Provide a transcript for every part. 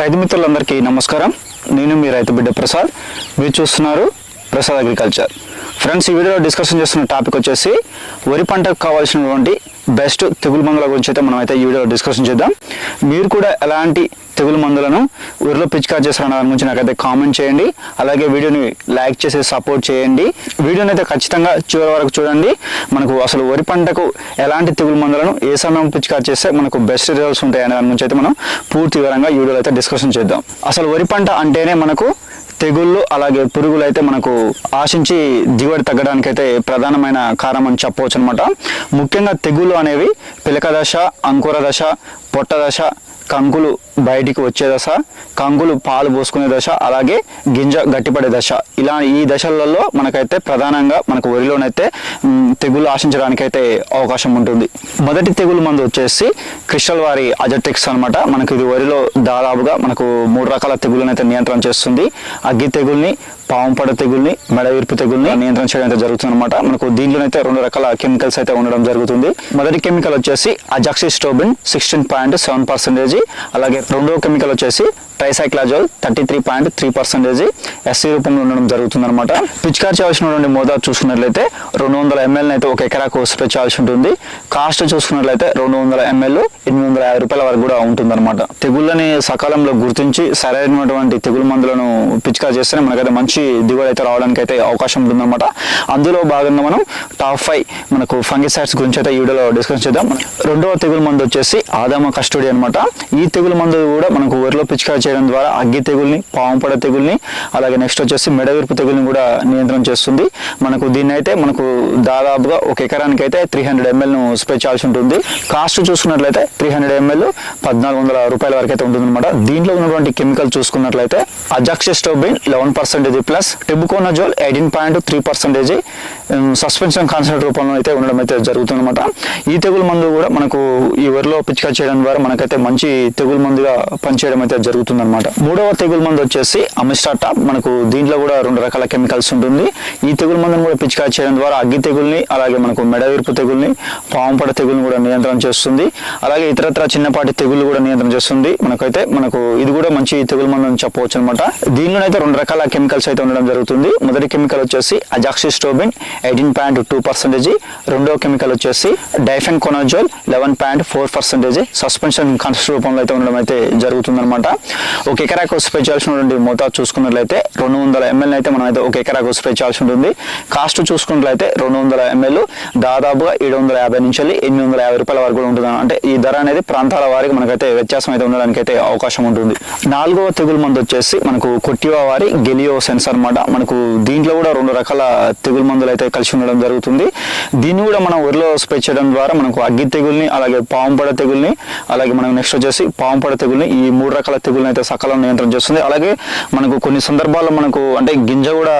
రైతు మిత్రులందరికీ నమస్కారం. నేను మీ రైతు బిడ్డ ప్రసాద్. మీరు చూస్తున్నారు ప్రసాద్ అగ్రికల్చర్. ఫ్రెండ్స్ ఈ వీడియోలో డిస్కషన్ చేస్తున్న టాపిక్ వచ్చేసి వరి పంటకు కావాల్సినటువంటి బెస్ట్ తెగులు మందుల గురించి అయితే మనం అయితే ఈ వీడియోలో డిస్కషన్ చేద్దాం. మీరు కూడా ఎలాంటి తెగులు మందులను ఊరిలో పిచికారి చేస్తారన్న దాని గురించి నాకైతే కామెంట్ చేయండి. అలాగే వీడియోని లైక్ చేసి సపోర్ట్ చేయండి. వీడియోని అయితే ఖచ్చితంగా చివరి వరకు చూడండి. మనకు అసలు వరి పంటకు ఎలాంటి తెగులు మందులను ఏ సమయం పిచికారి చేస్తే మనకు బెస్ట్ రిజల్ట్స్ ఉంటాయి దాని గురించి అయితే మనం పూర్తి వివరంగా వీడియోలో అయితే డిస్కషన్ చేద్దాం. అసలు వరి పంట అంటేనే మనకు తెగుళ్ళు అలాగే పురుగులు అయితే మనకు ఆశించి దిగుబడి తగ్గడానికి అయితే ప్రధానమైన కారణం అని చెప్పవచ్చు అనమాట ముఖ్యంగా తెగుళ్ళు అనేవి పిలక దశ అంకుర దశ పొట్ట దశ కంకులు బయటికి వచ్చే దశ కంకులు పాలు పోసుకునే దశ అలాగే గింజ గట్టిపడే దశ. ఇలా ఈ దశలలో మనకైతే ప్రధానంగా మనకు వరిలోనైతే తెగులు ఆశించడానికి అయితే అవకాశం ఉంటుంది. మొదటి తెగులు మందు వచ్చేసి క్రిస్టల్ వారి అజటెక్స్ అన్నమాట. మనకు ఇది వరిలో దాదాపుగా మనకు మూడు రకాల తెగులను అయితే నియంత్రణ చేస్తుంది. అగ్గి తెగుల్ని పాముపడ తెగుల్ని మెడవిర్పు తెగుల్ని నియంత్రణ చేయడం అయితే జరుగుతుంది అనమాట మనకు దీంట్లోనైతే రెండు రకాల కెమికల్స్ అయితే ఉండడం జరుగుతుంది. మొదటి కెమికల్ వచ్చేసి azoxystrobin sixteen point seven percentage అలాగే రెండో కెమికల్ వచ్చేసి tricyclazole thirty three point three percentage SC రూపంలో ఉండడం జరుగుతుంది అనమాట పిచికారి చేయాల్సినటువంటి మోతాదు చూసుకున్నట్లయితే రెండు వందల ఎంఎల్ అయితే ఒక ఎకరాకు స్ప్రే చేయాల్సి ఉంటుంది. కాస్ట్ చూసుకున్నట్లయితే రెండు వందల ఎంఎల్ ఎనిమిది వందల యాభై రూపాయల వరకు కూడా ఉంటుందన్నమాట. తెగుళ్ళని సకాలంలో గుర్తించి సరైనటువంటి తెగులు మందులను పిచికారి చేస్తేనే మనకైతే మంచి దిగుబడి అయితే రావడానికి అయితే అవకాశం ఉంటుందన్నమాట. అందులో భాగంగా మనం టాప్ ఫైవ్ మనకు ఫంగిసైడ్స్ గురించి అయితే ఈ వీడియోలో డిస్కస్ చేద్దాం. రెండవ తెగులు మందు వచ్చేసి ఆదామ కస్టడీ అనమాట ఈ తెగులు మందు కూడా మనకు ఊరిలో పిచికారి చేయడం ద్వారా అగ్గి తెగుల్ని పాముపడ తెగుల్ని అలాగే నెక్స్ట్ వచ్చేసి మెడవిరుపు తెగుల్ని కూడా నియంత్రణ చేస్తుంది. మనకు దీన్ని అయితే మనకు దాదాపుగా ఒక ఎకరానికి అయితే త్రీ హండ్రెడ్ ఎంఎల్ను స్ప్రే చేయాల్సి ఉంటుంది. కాస్ట్ చూసుకున్నట్లయితే త్రీ హండ్రెడ్ ఎంఎల్ పద్నాలుగు వందల రూపాయల వరకు అయితే ఉంటుంది అనమాట దీంట్లో ఉన్నటువంటి కెమికల్ చూసుకున్నట్లయితే azoxystrobin eleven percentage plus tebuconazole eighteen point three percentage suspension concentrate రూపంలో అయితే ఉండడం అయితే జరుగుతుంది అనమాట ఈ తెగులు మందు కూడా మనకు ఈ వరిలో పిచికా చేయడం ద్వారా మనకైతే మంచి తెగులు మందుగా పనిచేయడం అయితే జరుగుతుంది. అనమాట మూడవ తెగులు మందు వచ్చేసి అమిస్టాటా. మనకు దీంట్లో కూడా రెండు రకాల కెమికల్స్ ఉంటుంది. ఈ తెగులు మందును కూడా పిచికా చేయడం ద్వారా అగ్గి తెగుల్ని అలాగే మనకు మెడవిరుపు తెగుల్ని పాముపడ తెగుల్ని కూడా నియంత్రణ చేస్తుంది. అలాగే ఇతరత్ర చిన్నపాటి తెగులు కూడా నియంత్రణ చేస్తుంది. మనకైతే మనకు ఇది కూడా మంచి తెగులు మందు అని చెప్పవచ్చు అనమాట దీనిలోనైతే రెండు రకాల కెమికల్స్ అయితే ఉండడం జరుగుతుంది. మొదటి కెమికల్ వచ్చేసి azoxystrobin eighteen point two percentage. రెండో కెమికల్ వచ్చేసి difenoconazole eleven point four percentage. Suspension concept రూపంలో అయితే ఉండడం అయితే జరుగుతుంది అనమాట ఒక ఎకరాకు స్ప్రే చేయాల్సినటువంటి మోతాదు చూసుకున్నట్లయితే రెండు వందల ఎంఎల్ అయితే మనం అయితే ఒక ఎకరాకు స్ప్రే చేయాల్సి ఉంటుంది. కాస్ట్ చూసుకున్నట్లయితే రెండు వందల ఎంఎల్ దాదాపుగా ఏడు వందల యాభై నుంచి వెళ్ళి ఎనిమిది వందల యాభై రూపాయల వరకు కూడా ఉంటుంది అంటే ఈ ధర అనేది ప్రాంతాల వారికి మనకైతే వ్యత్యాసం అయితే ఉండడానికి అయితే అవకాశం ఉంటుంది. నాలుగవ తెగులు మందు వచ్చేసి మనకు కొట్టివా వారి గెలియో సెన్స్ అనమాట మనకు దీంట్లో కూడా రెండు రకాల తెగులు మందులు అయితే కలిసి ఉండడం జరుగుతుంది. దీన్ని కూడా మనం ఒరిలో స్ప్రే చేయడం ద్వారా మనకు అగ్గి తెగుల్ని అలాగే పాంపడ తెగుల్ని అలాగే మనం నెక్స్ట్ వచ్చేసి పాంపడ తెగుల్ని ఈ మూడు రకాల తెగుల్ని అయితే సకాలం నియంత్రణ చేస్తుంది. అలాగే మనకు కొన్ని సందర్భాల్లో మనకు అంటే గింజ కూడా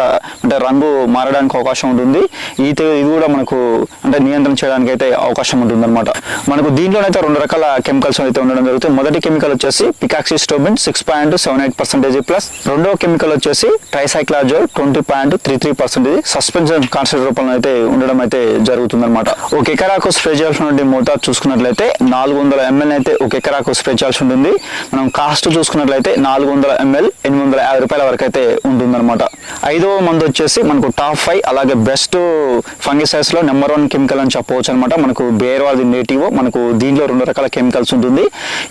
అంటే రంగు మారడానికి అవకాశం ఉంటుంది. ఈ ఇది కూడా మనకు అంటే నియంత్రణ చేయడానికి అయితే అవకాశం ఉంటుంది అనమాట మనకు దీంట్లోనైతే రెండు రకాల కెమికల్స్ అయితే ఉండడం జరుగుతుంది. మొదటి కెమికల్ వచ్చేసి picoxystrobin six point seven eight percentage plus రెండో కెమికల్ వచ్చేసి tricyclazole twenty point three three percentage suspension concept రూపంలో అయితే ఉండడం అయితే జరుగుతుంది అనమాట ఒక ఎకరాకు స్ప్రే చేయాల్సిన మోతాదు చూసుకున్నట్లయితే నాలుగు వందల ఎంఎల్ అయితే ఒక ఎకరాకు స్ప్రే చేయాల్సి ఉంటుంది. మనం కాస్ట్ చూసుకున్నట్లయితే నాలుగు వందల ఎంఎల్ ఎనిమిది వందల యాభై రూపాయల వరకు అయితే ఉంటుందన్నమాట. ఐదవ మందు వచ్చేసి మనకు టాప్ ఫైవ్ అలాగే బెస్ట్ ఫంగిసైడ్స్లో నెంబర్ వన్ కెమికల్ అని చెప్పవచ్చు అనమాట మనకు బేర్వాది నేటివ్ మనకు దీంట్లో రెండు రకాల కెమికల్స్ ఉంటుంది.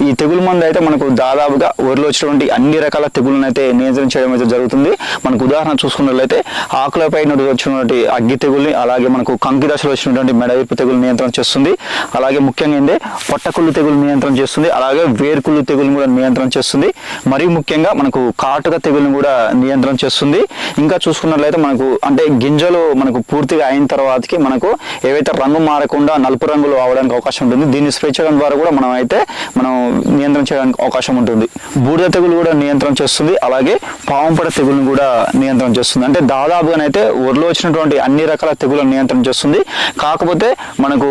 ఈ తెగులు మందు అయితే మనకు దాదాపుగా ఊరిలో వచ్చినటువంటి అన్ని రకాల తెగులను అయితే నియంత్రణ చేయడం అయితే జరుగుతుంది. మనకు ఉదాహరణ చూసుకున్నట్లయితే ఆకులపై నుండి వచ్చినటువంటి అగ్గి తెగుల్ని అలాగే మనకు కంకి దశలో వచ్చినటువంటి మెడవిప్పు తెగులు నియంత్రణ చేస్తుంది. అలాగే ముఖ్యంగా ఏంటంటే పొట్టకుళ్ళు తెగులు నియంత్రణ చేస్తుంది. అలాగే వేరుకుళ్ళు తెగులు కూడా నియంత్రణ చేస్తుంది. మరియు ముఖ్యంగా మనకు కాటుక తెగులను కూడా నియంత్రణ చేస్తుంది. ఇంకా చూసుకున్నట్లయితే మనకు అంటే గింజలు మనకు పూర్తిగా అయిన తర్వాతకి మనకు ఏవైతే రంగు మారకుండా నలుపు రంగులు అవడానికి అవకాశం ఉంటుంది దీన్ని స్ప్రే చేయడం ద్వారా కూడా మనం అయితే మనం నియంత్రణ చేయడానికి అవకాశం ఉంటుంది. బూడిద తెగులు కూడా నియంత్రణ చేస్తుంది అలాగే పావంపడ తెగులను కూడా నియంత్రణ చేస్తుంది. అంటే దాదాపుగానైతే ఒరిలో వచ్చినటువంటి అన్ని రకాల తెగులను నియంత్రణ చేస్తుంది. కాకపోతే మనకు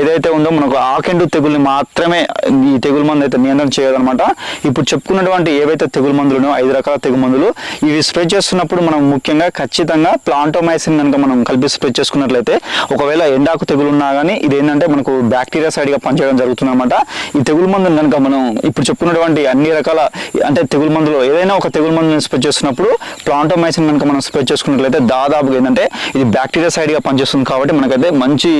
ఏదైతే ఉందో మనకు ఆకెండు తెగుల్ని మాత్రమే ఈ తెగులు మందు అయితే నియంత్రణ చేయదనమాట ఇప్పుడు చెప్పుకున్నటువంటి ఏవైతే తెగులు మందులు ఐదు రకాల తెగులు మందులు ఇవి స్ప్రే చేస్తున్నప్పుడు మనం ముఖ్యంగా ఖచ్చితంగా ప్లాంటోమైసిన్ కనుక మనం కలిపి స్ప్రే చేసుకున్నట్లయితే ఒకవేళ ఎండాకు తెగులు ఉన్నా కానీ ఇదేంటంటే మనకు బ్యాక్టీరియా సైడ్గా పనిచేయడం జరుగుతుంది అనమాట ఈ తెగులు మందుని కనుక మనం ఇప్పుడు చెప్పుకున్నటువంటి అన్ని రకాల అంటే తెగులు మందులు ఏదైనా ఒక తెగులు మందుని స్ప్రే చేస్తున్నప్పుడు ప్లాంటోమైసిన్ కనుక మనం స్ప్రే చేసుకున్నట్లయితే దాదాపుగా ఏంటంటే ఇది బ్యాక్టీరియా సైడ్గా పనిచేస్తుంది కాబట్టి మనకైతే మంచి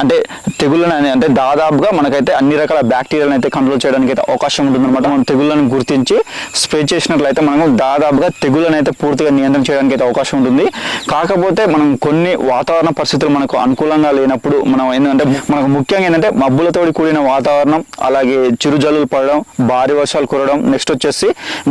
అంటే తెగుళ్ళని అంటే దాదాపుగా మనకైతే అన్ని రకాల బ్యాక్టీరియాలను అయితే కంట్రోల్ చేయడానికి అయితే అవకాశం ఉంటుంది అనమాట మనం తెగుళ్ళని గుర్తించి స్ప్రే చేసినట్లయితే మనం దాదాపుగా తెగుళ్ళని అయితే పూర్తిగా నియంత్రణ చేయడానికి అయితే అవకాశం ఉంటుంది. కాకపోతే మనం కొన్ని వాతావరణ పరిస్థితులు మనకు అనుకూలంగా లేనప్పుడు మనం ఏంటంటే మనకు ముఖ్యంగా ఏంటంటే మబ్బులతోటి కూడిన వాతావరణం అలాగే చిరుజల్లులు పడడం భారీ వర్షాలు కురడం నెక్స్ట్ వచ్చేసి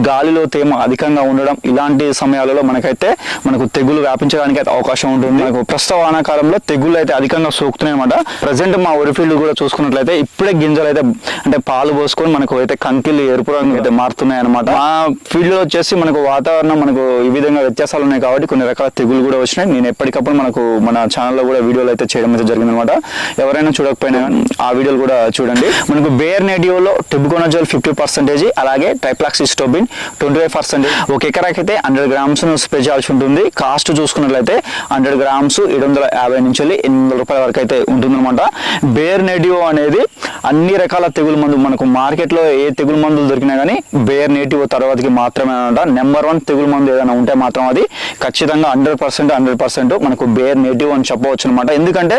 గాలిలో తేమ అధికంగా ఉండడం ఇలాంటి సమయాలలో మనకైతే మనకు తెగులు వ్యాపించడానికి అయితే అవకాశం ఉంటుంది. మనకు ప్రస్తుత వానాకాలంలో తెగులు అయితే అధికంగా సోకుతున్నాయి అనమాట ప్రజెంట్ మా వరి ఫీల్డ్ కూడా చూసుకున్నట్లయితే ఇప్పుడే గింజలు అయితే అంటే పాలు పోసుకొని మనకు అయితే కంకిలు ఎరుపు రంగు అయితే మారుతున్నాయి అనమాట మా ఫీల్డ్ వచ్చేసి మనకు వాతావరణం మనకు ఈ విధంగా వ్యత్యాసాలు ఉన్నాయి కాబట్టి కొన్ని రకాల తెగులు కూడా వచ్చినాయి. నేను ఎప్పటికప్పుడు మనకు మన ఛానల్లో కూడా వీడియోలు అయితే చేయడం అయితే జరిగింది అనమాట ఎవరైనా చూడకపోయినా ఆ వీడియోలు కూడా చూడండి. మనకు బేర్ నేటియోలో టిబుకోనజోల్ ఫిఫ్టీ పర్సెంటేజ్ అలాగే ట్రైప్లాక్సిస్టోబిన్ ట్వంటీ ఫైవ్ పర్సెంటేజ్. ఒక ఎకరాకి అయితే హండ్రెడ్ గ్రామ్స్ స్ప్రే చేయాల్సి ఉంటుంది. కాస్ట్ చూసుకున్నట్లయితే హండ్రెడ్ గ్రామ్స్ ఏడు వందల యాభై నుంచి వెళ్ళి ఎనిమిది వందల రూపాయల వరకు అయితే ఉంటుందన్నమాట. బేర్ నేటివ్ అనేది అన్ని రకాల తెగులు మందు మనకు మార్కెట్లో ఏ తెగులు మందులు దొరికినా కానీ బేర్ నేటివ్ తర్వాతకి మాత్రమే అనమాట నెంబర్ వన్ తెగులు మందు ఏదైనా ఉంటే మాత్రం అది ఖచ్చితంగా హండ్రెడ్ పర్సెంట్ హండ్రెడ్ పర్సెంట్ మనకు బేర్ నేటివ్ అని చెప్పవచ్చు అనమాట ఎందుకంటే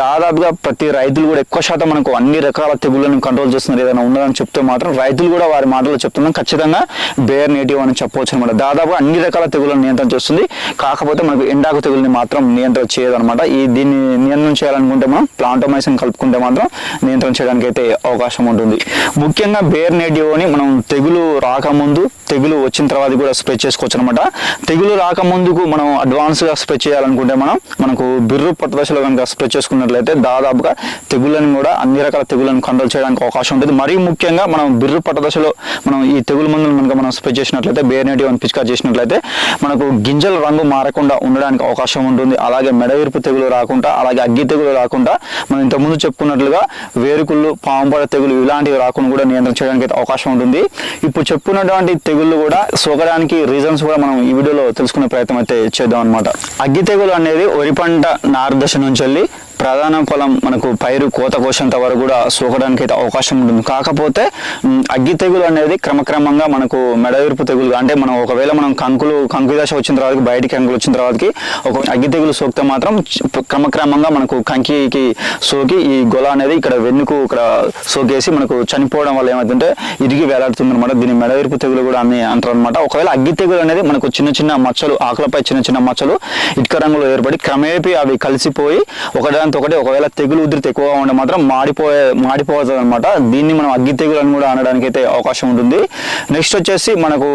దాదాపుగా ప్రతి రైతులు కూడా ఎక్కువ శాతం మనకు అన్ని రకాల తెగుళ్ళను కంట్రోల్ చేస్తున్నారు. ఏదైనా ఉన్నదని చెప్తే మాత్రం రైతులు కూడా వారి మాటలు చెప్తున్నాం ఖచ్చితంగా బేర్ నేటివ్ అని చెప్పవచ్చు అనమాట దాదాపు అన్ని రకాల తెగుళ్ళను నియంత్రణ చేస్తుంది. కాకపోతే మనకు ఎండాకు తెగుల్ని మాత్రం నియంత్రణ చేయదనమాట ఈ దీన్ని నియంత్రణ చేయాలనుకుంటే మనం ప్లాంటోమైసిన్ కలుపుకుంటే మాత్రం నియంత్రణ చేయడానికి అయితే అవకాశం ఉంటుంది. ముఖ్యంగా బేర్ నేటివ్ని మనం తెగులు రాకముందు తెగులు వచ్చిన తర్వాత కూడా స్ప్రే చేసుకోవచ్చు అనమాట తెగులు రాకముందుకు మనం అడ్వాన్స్గా స్ప్రే చేయాలనుకుంటే మనం మనకు బిర్రు పట్టు దశలో కనుక స్ప్రే చేసుకున్నట్లయితే దాదాపుగా తెగుళ్ళని కూడా అన్ని రకాల తెగులను కంట్రోల్ చేయడానికి అవకాశం ఉంటుంది. మరీ ముఖ్యంగా మనం బిర్రు పట్టదశలో మనం ఈ తెగులు మందులు కనుక మనం స్ప్రే చేసినట్లయితే బేర్నేటివ్ అని పిచికా చేసినట్లయితే మనకు గింజల రంగు మారకుండా ఉండడానికి అవకాశం ఉంటుంది. అలాగే మెడవిరుపు తెగులు రాకుండా అలాగే అగ్గి తెగులు రాకుండా మనం ఇంతకుముందు చెప్పుకున్నట్లుగా వేరుకుళ్ళు పాంపడ తెగులు ఇలాంటివి రాకుండా కూడా నియంత్రణ చేయడానికి అయితే అవకాశం ఉంటుంది. ఇప్పుడు చెప్పుకున్నటువంటి తెగుళ్ళు కూడా సోకడానికి రీజన్స్ కూడా మనం ఈ వీడియోలో తెలుసుకునే ప్రయత్నం అయితే చేద్దాం అనమాట అగ్గి తెగులు అనేది వరి పంట నారదశ నుంచి వెళ్ళి ప్రధాన పొలం మనకు పైరు కోత కోసేంత వరకు కూడా సోకడానికి అయితే అవకాశం ఉంటుంది. కాకపోతే అగ్గి తెగులు అనేది క్రమక్రమంగా మనకు మెడవిరుపు తెగులు అంటే మనం ఒకవేళ మనం కంకులు కంకు దశ వచ్చిన తర్వాత బయటికి కంకులు వచ్చిన తర్వాతకి ఒక అగ్గి తెగులు సోకితే మాత్రం క్రమక్రమంగా మనకు కంకికి సోకి ఈ గొల అనేది ఇక్కడ వెన్నుకు ఇక్కడ సోకేసి మనకు చనిపోవడం వల్ల ఏమవుతుందంటే ఇరిగి వేలాడుతుంది అనమాట దీన్ని మెడవిరుపు తెగులు కూడా అని అంటారు అనమాట ఒకవేళ అగ్గి తెగులు అనేది మనకు చిన్న చిన్న మచ్చలు ఆకులపై చిన్న చిన్న మచ్చలు ఇటుక రంగులో ఏర్పడి క్రమేపీ అవి కలిసిపోయి ఒకదానితో ఒకటి ఒకవేళ తెగులు ఉధృతి ఎక్కువగా ఉంటే మాత్రం మాడిపోయే మాడిపోతుంది అనమాట దీన్ని మనం అగ్గి తెగులు అని కూడా అనడానికి అయితే అవకాశం ఉంటుంది. నెక్స్ట్ వచ్చేసి మనకు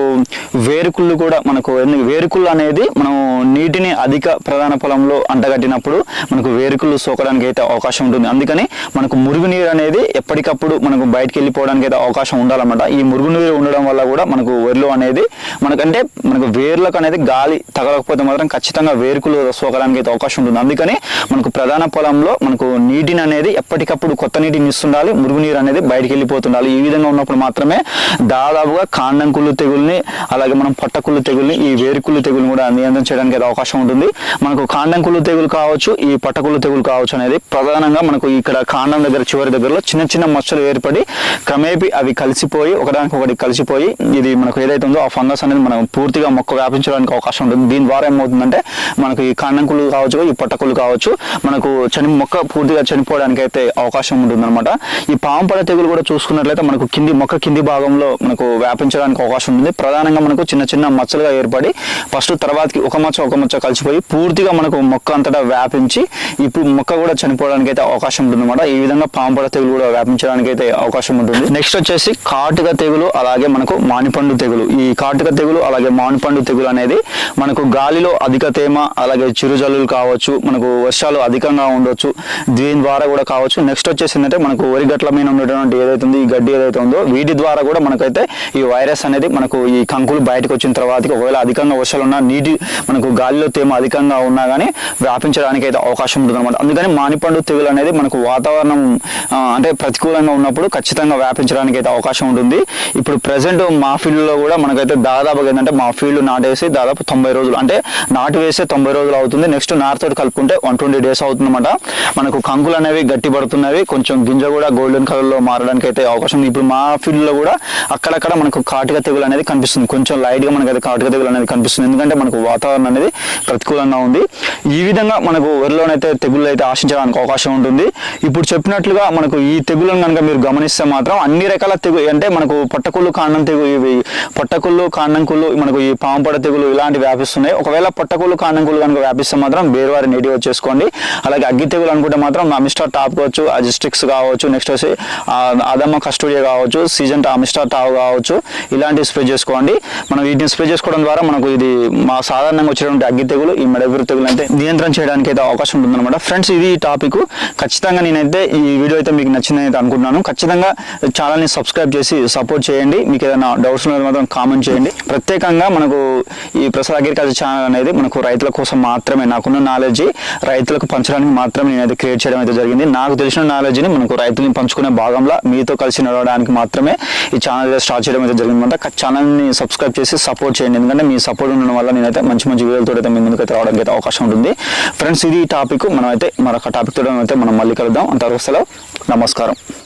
వేరుకుళ్ళు కూడా మనకు వేరుకుళ్ళు అనేది మనం నీటిని అధిక ప్రధాన పొలంలో అంటగట్టినప్పుడు మనకు వేరుకుళ్ళు సోకడానికి అయితే అవకాశం ఉంటుంది. అందుకని మనకు మురుగునీరు అనేది ఎప్పటికప్పుడు మనకు బయటకు వెళ్ళిపోవడానికి అయితే అవకాశం ఉండాలన్నమాట. ఈ మురుగునీరు ఉండడం వల్ల కూడా మనకు వరిలో అనేది మనకంటే మనకు వేర్లకు అనేది గాలి తగలకపోతే మాత్రం ఖచ్చితంగా వేరుకులు సోకడానికి అయితే అవకాశం ఉంటుంది. అందుకని మనకు ప్రధాన పొలంలో మనకు నీటిని అనేది ఎప్పటికప్పుడు కొత్త నీటిని ఇస్తుండాలి మురుగునీరు అనేది బయటికి వెళ్ళిపోతుండాలి. ఈ విధంగా ఉన్నప్పుడు మాత్రమే దాదాపుగా కాండంకుళ్ళు తెగుల్ని అలాగే మనం పట్టకుళ్ళు తెగుల్ని ఈ వేరుకుళ్ళు తెగుల్ని కూడా నియంత్రణ చేయడానికి అయితే అవకాశం ఉంటుంది. మనకు కాండంకుళ్ళు తెగులు కావచ్చు ఈ పట్టకుళ్ళు తెగులు కావచ్చు అనేది ప్రధానంగా మనకు ఇక్కడ కాండం దగ్గర చివరి దగ్గరలో చిన్న చిన్న మచ్చలు ఏర్పడి క్రమేపీ అవి కలిసిపోయి ఒకదానికొకటి కలిసిపోయి ఇది మనకు ఏదైతే ఉందో ఆ ఫంగస్ అనేది మనం పూర్తిగా మొక్క వ్యాపించడానికి అవకాశం ఉంటుంది. దీని ద్వారా ఏమవుతుందంటే మనకు ఈ కాండంకులు కావచ్చు ఈ పొట్టకులు కావచ్చు మనకు చని మొక్క పూర్తిగా చనిపోవడానికి అయితే అవకాశం ఉంటుంది అనమాట ఈ పాంపడ తెగులు కూడా చూసుకున్నట్లయితే మనకు కింది మొక్క కింది భాగంలో మనకు వ్యాపించడానికి అవకాశం ఉంటుంది ప్రధానంగా మనకు చిన్న చిన్న మచ్చలుగా ఏర్పడి ఫస్ట్ తర్వాతకి ఒక మచ్చ ఒక మచ్చ కలిసిపోయి పూర్తిగా మనకు మొక్క అంతటా వ్యాపించి ఇప్పుడు మొక్క కూడా చనిపోవడానికి అయితే అవకాశం ఉంటుందన్నమాట ఈ విధంగా పాంపడ తెగులు కూడా వ్యాపించడానికి అయితే అవకాశం ఉంటుంది నెక్స్ట్ వచ్చేసి కాటుక తెగులు అలాగే మనకు మానిపండు తెగులు. ఈ కాటుక తెగులు అలాగే మానిపండు తెగులు అనేది మనకు గాలిలో అధిక తేమ అలాగే చిరుజల్లులు కావచ్చు మనకు వర్షాలు అధికంగా ఉండొచ్చు. దీని ద్వారా కూడా కావచ్చు. నెక్స్ట్ వచ్చేసి ఏంటంటే మనకు వరి గట్ల మీద ఉన్నటువంటి ఏదైతే ఉందో ఈ గడ్డి ఏదైతే ఉందో వీటి ద్వారా కూడా మనకైతే ఈ వైరస్ అనేది మనకు ఈ కంకులు బయటకు వచ్చిన తర్వాత ఒకవేళ అధికంగా వర్షాలు ఉన్నా నీటి మనకు గాలిలో తేమ అధికంగా ఉన్నా కానీ వ్యాపించడానికి అయితే అవకాశం ఉంటుంది అనమాట అందుకని మానిపండు తెగులు అనేది మనకు వాతావరణం అంటే ప్రతికూలంగా ఉన్నప్పుడు ఖచ్చితంగా వ్యాపించడానికి అయితే అవకాశం ఉంటుంది. ఇప్పుడు ప్రజెంట్ మా ఫీల్డ్లో కూడా మనకైతే దాదాపుగా ఏంటంటే మా ఫీల్డ్ నాటేసి దాదాపు తొంభై రోజులు అంటే నాటు వేసే తొంభై రోజులు అవుతుంది. నెక్స్ట్ నారుతో కలుపుకుంటే వన్ ట్వంటీ డేస్ అవుతుందన్నమాట. మనకు కంకులు అనేవి గట్టి పడుతున్నవి. కొంచెం గింజ కూడా గోల్డెన్ కలర్లో మారడానికి అయితే అవకాశం ఉంది. ఇప్పుడు మా ఫీల్డ్లో కూడా అక్కడక్కడ మనకు కాటిక తెగులు అనేది కనిపిస్తుంది. కొంచెం లైట్గా మనకైతే కాటిక తెగులు అనేది కనిపిస్తుంది. ఎందుకంటే మనకు వాతావరణం అనేది ప్రతికూలంగా ఉంది. ఈ విధంగా మనకు వరిలోనైతే తెగుళ్ళు అయితే ఆశించడానికి అవకాశం ఉంటుంది. ఇప్పుడు చెప్పినట్లుగా మనకు ఈ తెగులను కనుక మీరు గమనిస్తే మాత్రం అన్ని రకాల తెగు అంటే మనకు పొట్టకుళ్ళు కాండం తెగులు ఇవి పొట్టకుళ్ళు కాండంకుళ్ళు మనకు ఈ పాంపడ తెగులు ఇలాంటివి వ్యాపిస్తున్నాయి. ఒకవేళ పొట్టకుళ్ళు కాండంకులు కనుక వ్యాపిస్తే మాత్రం బేరువారి నేటివ్ చేసుకోండి అలాగే అగ్గి తెగులు అనుకుంటే మాత్రం అమిస్టార్ టాప్ కావచ్చు అజిస్టిక్స్ కావచ్చు నెక్స్ట్ వచ్చి అదమ్మ కస్టోడియా కావచ్చు సీజన్ అమిస్టార్ టాప్ కావచ్చు ఇలాంటివి స్ప్రే చేసుకోండి. మనం వీటిని స్ప్రే చేసుకోవడం ద్వారా మనకు ఇది మా సాధారణంగా వచ్చేటువంటి అగ్గి తెగులు ఈ మెడగురు తెగులు అయితే నియంత్రణ చేయడానికి అయితే అవకాశం ఉంటుందన్నమాట ఫ్రెండ్స్ ఇది టాపిక్. ఖచ్చితంగా నేనైతే ఈ వీడియో అయితే మీకు నచ్చిందని అనుకుంటున్నాను. ఖచ్చితంగా ఛానల్ని సబ్స్క్రైబ్ చేసి సపోర్ట్ చేయండి. మీకు ఏదైనా డౌట్స్ ఉన్నది మాత్రం కామెంట్ చేయండి. ప్రత్యేకంగా మనకు ఈ ప్రసాద్ అగ్రికల్చర్ ఛానల్ అనేది మనకు రైతుల కోసం మాత్రమే నాకున్న నాలెడ్జ్ రైతులకు పంచడానికి మాత్రమే నేనైతే క్రియేట్ చేయడం అయితే జరిగింది. నాకు తెలిసిన నాలెడ్జ్ని మనకు రైతుల్ని పంచుకునే భాగంలో మీతో కలిసి నడవడానికి మాత్రమే ఈ ఛానల్ స్టార్ట్ చేయడం అయితే జరిగింది. అనమాట ఛానల్ని సబ్స్క్రైబ్ చేసి సపోర్ట్ చేయండి. ఎందుకంటే మీ సపోర్ట్ ఉండడం వల్ల నేనైతే మంచి మంచి వీడియోలతో అయితే మీ ముందుకైతే అయితే రావడానికి అయితే అవకాశం ఉంటుంది. ఫ్రెండ్స్ ఇది టాపిక్ మనం అయితే మరొక టాపిక్తో అయితే మనం మళ్ళీ కలుద్దాం. అంతవరకు సెలవు. నమస్కారం.